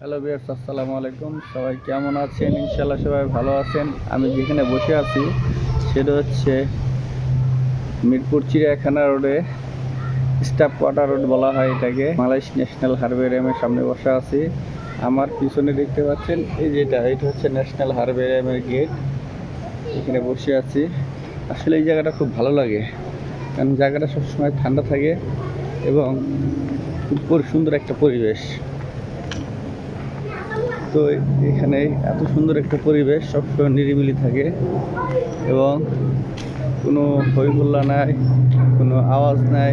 Hello বিয়ার্স আসসালামু আলাইকুম। সবাই কেমন আছেন? ইনশাল্লাহ সবাই ভালো আছেন। আমি যেখানে বসে আছি, সেটা হচ্ছে মিরপুর চিড়িয়াখানা রোডে, স্টাফ কোয়ার্টার রোড বলা হয় এটাকে। মালয়েশ ন্যাশনাল হারবেরিয়ামের সামনে বসে আছি। আমার পিছনে দেখতে পাচ্ছেন, এই যেটা, এটা হচ্ছে ন্যাশনাল হারবেরিয়ামের গেট। এখানে বসে আছি। আসলে এই জায়গাটা খুব ভালো লাগে, কারণ জায়গাটা সবসময় ঠান্ডা থাকে এবং খুব সুন্দর একটা পরিবেশ। তো এখানে এত সুন্দর একটা পরিবেশ, সবসময় নিরিবিলি থাকে এবং কোনো হইহুল্লা নাই, কোনো আওয়াজ নাই।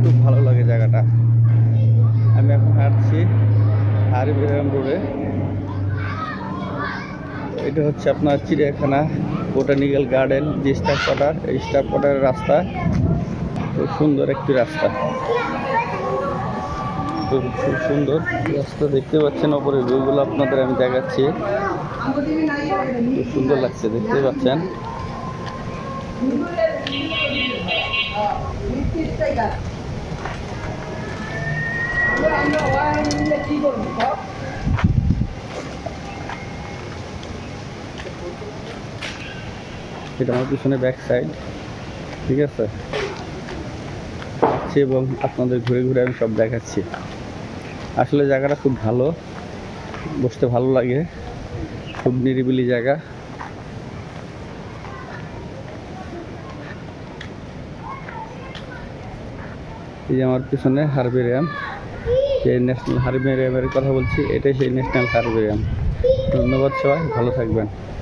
খুব ভালো লাগে জায়গাটা। আমি এখন হাঁটছি হারিবেরাম রোডে এটা হচ্ছে আপনার চিড়িয়াখানা বোটানিক্যাল গার্ডেন যে স্টাফ কোয়ার্টার এই স্টাফ কোয়ার্টারের রাস্তা। খুব সুন্দর একটি রাস্তা। খুব সুন্দর। রাস্তা দেখতে পাচ্ছেন ওপরে ভিউগুলো আপনাদের আমি দেখাচ্ছি। খুব সুন্দর লাগছে, দেখতে পাচ্ছেন। এটা আমার পিছনে ব্যাক সাইড ঠিক আছে? এবং আপনাদের ঘুরে ঘুরে আমি সব দেখাচ্ছি। আসলে জায়গাটা খুব ভালো, বসতে ভালো লাগে, খুব নিরিবিলি জায়গা। এই আমার পিছনে হারবেরিয়াম যে ন্যাশনাল হারবেরিয়ামের কথা বলছি, এটাই সেই ন্যাশনাল হারবেরিয়াম। ধন্যবাদ সবাই, ভালো থাকবেন।